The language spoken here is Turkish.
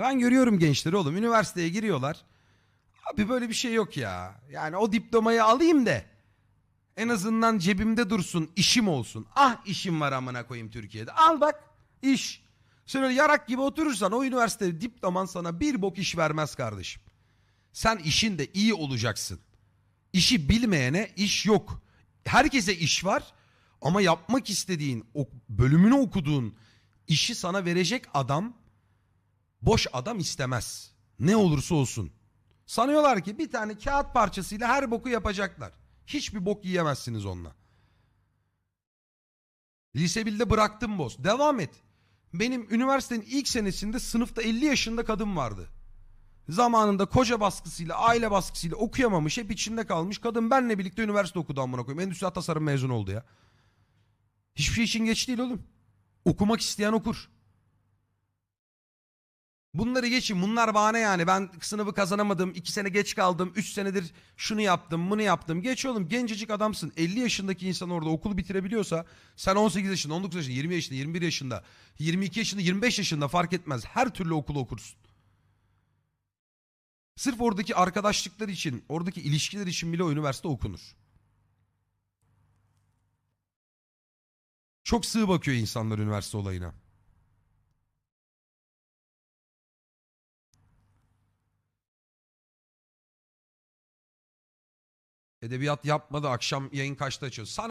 Ben görüyorum gençleri oğlum üniversiteye giriyorlar. Abi böyle bir şey yok ya. Yani o diplomayı alayım da en azından cebimde dursun işim olsun. Ah işim var amına koyayım Türkiye'de. Al bak iş. Sen öyle yarak gibi oturursan o üniversite diploman sana bir bok iş vermez kardeşim. Sen işin de iyi olacaksın. İşi bilmeyene iş yok. Herkese iş var ama yapmak istediğin, o bölümünü okuduğun işi sana verecek adam boş adam istemez. Ne olursa olsun. Sanıyorlar ki bir tane kağıt parçasıyla her boku yapacaklar. Hiçbir bok yiyemezsiniz onunla. Lise 1'de bıraktım boz. Devam et. Benim üniversitenin ilk senesinde sınıfta 50 yaşında kadın vardı. Zamanında koca baskısıyla, aile baskısıyla okuyamamış, hep içinde kalmış. Kadın benle birlikte üniversite okudu amına koyayım. Endüstri tasarım mezun oldu ya. Hiçbir şey için geç değil oğlum. Okumak isteyen okur. Bunları geçin. Bunlar bahane yani. Ben sınavı kazanamadım. iki sene geç kaldım. Üç senedir şunu yaptım, bunu yaptım. Geç oğlum. Gencecik adamsın. 50 yaşındaki insan orada okulu bitirebiliyorsa sen 18 yaşında, 19 yaşında, 20 yaşında, 21 yaşında, 22 yaşında, 25 yaşında fark etmez. Her türlü okulu okursun. Sırf oradaki arkadaşlıklar için, oradaki ilişkiler için bile o üniversite okunur. Çok sığ bakıyor insanlar üniversite olayına. Edebiyat yapmadı akşam yayın kaçta açıyoruz. Sana